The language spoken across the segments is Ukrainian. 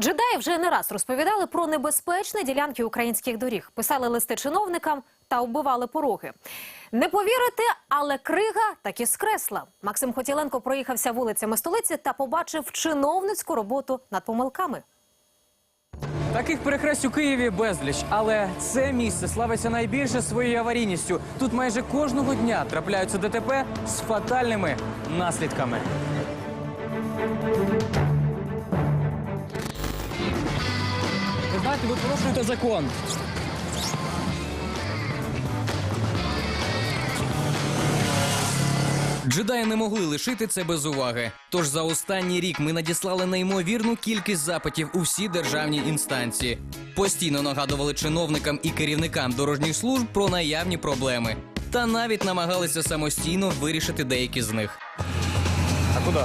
Джедаї вже не раз розповідали про небезпечні ділянки українських доріг, писали листи чиновникам та оббивали пороги. Не повірите, але крига таки скресла. Максим Хотіленко проїхався вулицями столиці та побачив чиновницьку роботу над помилками. Таких перехресть у Києві безліч, але це місце славиться найбільше своєю аварійністю. Тут майже кожного дня трапляються ДТП з фатальними наслідками. Ви ви порушуєте закон. Джедаї не могли лишити це без уваги. Тож за останній рік ми надіслали неймовірну кількість запитів у всі державні інстанції. Постійно нагадували чиновникам і керівникам дорожніх служб про наявні проблеми. Та навіть намагалися самостійно вирішити деякі з них. А куди?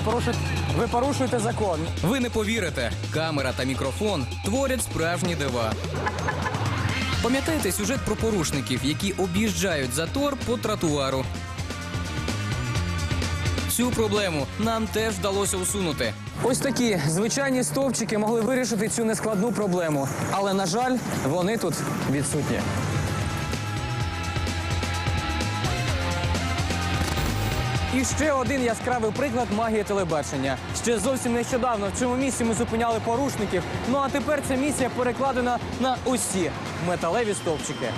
Ви порушуєте, ви порушуєте закон. Ви не повірите, камера та мікрофон творять справжні дива. Пам'ятаєте сюжет про порушників, які об'їжджають затор по тротуару? Цю проблему нам теж вдалося усунути. Ось такі звичайні стовпчики могли вирішити цю нескладну проблему. Але, на жаль, вони тут відсутні. І ще один яскравий приклад магії телебачення. Ще зовсім нещодавно в цьому місці ми зупиняли порушників. Ну а тепер ця місія перекладена на усі металеві стовпчики.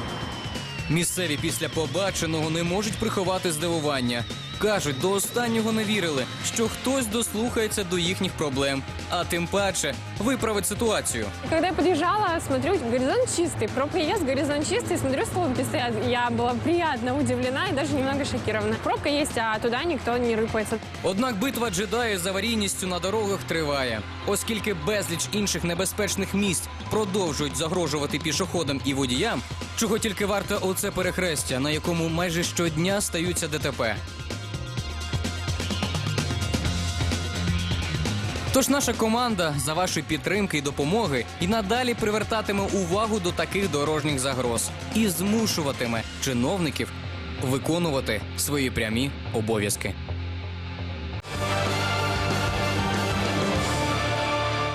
Місцеві після побаченого не можуть приховати здивування. Кажуть, до останнього не вірили, що хтось дослухається до їхніх проблем, а тим паче виправить ситуацію. Когда я подъезжала, смотрю, горизонт чистый. Про приезд горизонт чистый, смотрю, столбики стоят. Я была приятно удивлена и даже немного шокирована. Пробка есть, а туда никто не рыпается. Однак битва джедаїв з аварійністю на дорогах триває, оскільки безліч інших небезпечних місць продовжують загрожувати пішоходам і водіям, чого тільки варте оце перехрестя, на якому майже щодня стаються ДТП. Тож наша команда за вашої підтримки і допомоги і надалі привертатиме увагу до таких дорожніх загроз і змушуватиме чиновників виконувати свої прямі обов'язки.